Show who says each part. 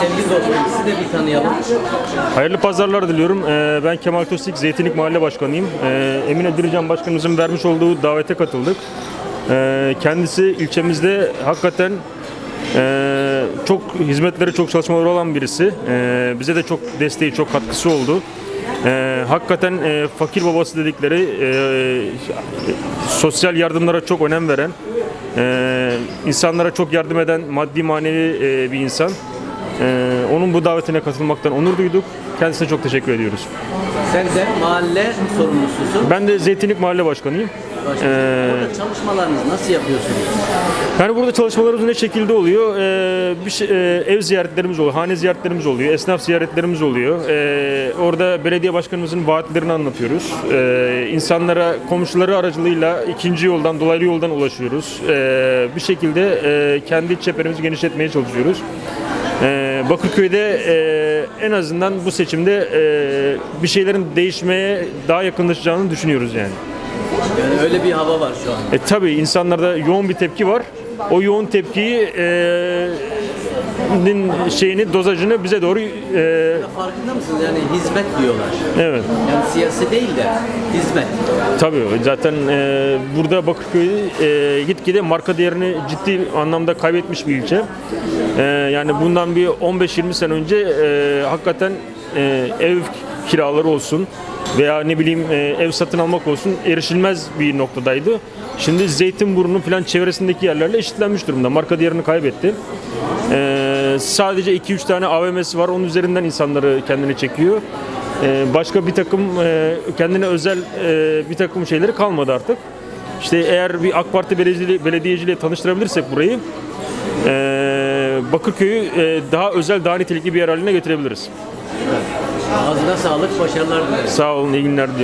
Speaker 1: sevgili dostum sizi de bir tanıyalım.
Speaker 2: Hayırlı pazarlar diliyorum. Ee, Ben Kemal Tosik, Zeytinlik Mahalle Başkanıyım. Ee, Emine Dirican Başkanımızın vermiş olduğu davete katıldık. Ee, Kendisi ilçemizde hakikaten e, çok hizmetleri, çok çalışmaları olan birisi. Bize de çok desteği, çok katkısı oldu. Ee, hakikaten e, fakir babası dedikleri e, sosyal yardımlara çok önem veren, e, insanlara çok yardım eden maddi manevi e, bir insan. Ee, onun bu davetine katılmaktan onur duyduk. Kendisine çok teşekkür ediyoruz.
Speaker 1: Sen de mahalle sorumlususun.
Speaker 2: Ben de Zeytinlik Mahalle Başkanıyım.
Speaker 1: Başkanım.
Speaker 2: Ee,
Speaker 1: Burada çalışmalarınızı nasıl yapıyorsunuz?
Speaker 2: Yani burada çalışmalarımız ne şekilde oluyor? Ee, bir şey, e, ev ziyaretlerimiz oluyor, hane ziyaretlerimiz oluyor, esnaf ziyaretlerimiz oluyor. Ee, orada belediye başkanımızın vaatlerini anlatıyoruz. Ee, insanlara, komşuları aracılığıyla ikinci yoldan, dolaylı yoldan ulaşıyoruz. Ee, bir şekilde e, kendi çeperimizi genişletmeye çalışıyoruz. Ee, Bakırköy'de e, en azından bu seçimde e, bir şeylerin değişmeye daha yakınlaşacağını düşünüyoruz yani.
Speaker 1: Yani öyle bir hava var şu an.
Speaker 2: E tabii insanlarda yoğun bir tepki var. O yoğun tepkiyi e, şeyini dozajını bize doğru e,
Speaker 1: Farkında mısınız? Yani hizmet diyorlar.
Speaker 2: evet
Speaker 1: Yani siyasi değil de hizmet.
Speaker 2: tabii zaten e, burada Bakırköy e, gitgide marka değerini ciddi anlamda kaybetmiş bir ilçe. E, yani bundan bir 15-20 sene önce e, hakikaten e, ev kiraları olsun veya ne bileyim e, ev satın almak olsun erişilmez bir noktadaydı. Şimdi Zeytinburnu falan çevresindeki yerlerle eşitlenmiş durumda. Marka değerini kaybetti. E, sadece 2-3 tane AVM'si var. Onun üzerinden insanları kendine çekiyor. E, başka bir takım kendine özel bir takım şeyleri kalmadı artık. İşte eğer bir AK Parti belediyeli- belediyeciliğe tanıştırabilirsek burayı e, Bakırköy'ü daha özel, daha nitelikli bir yer haline getirebiliriz.
Speaker 1: Ağzına sağlık, başarılar dilerim.
Speaker 2: Sağ olun, iyi günler diliyorum.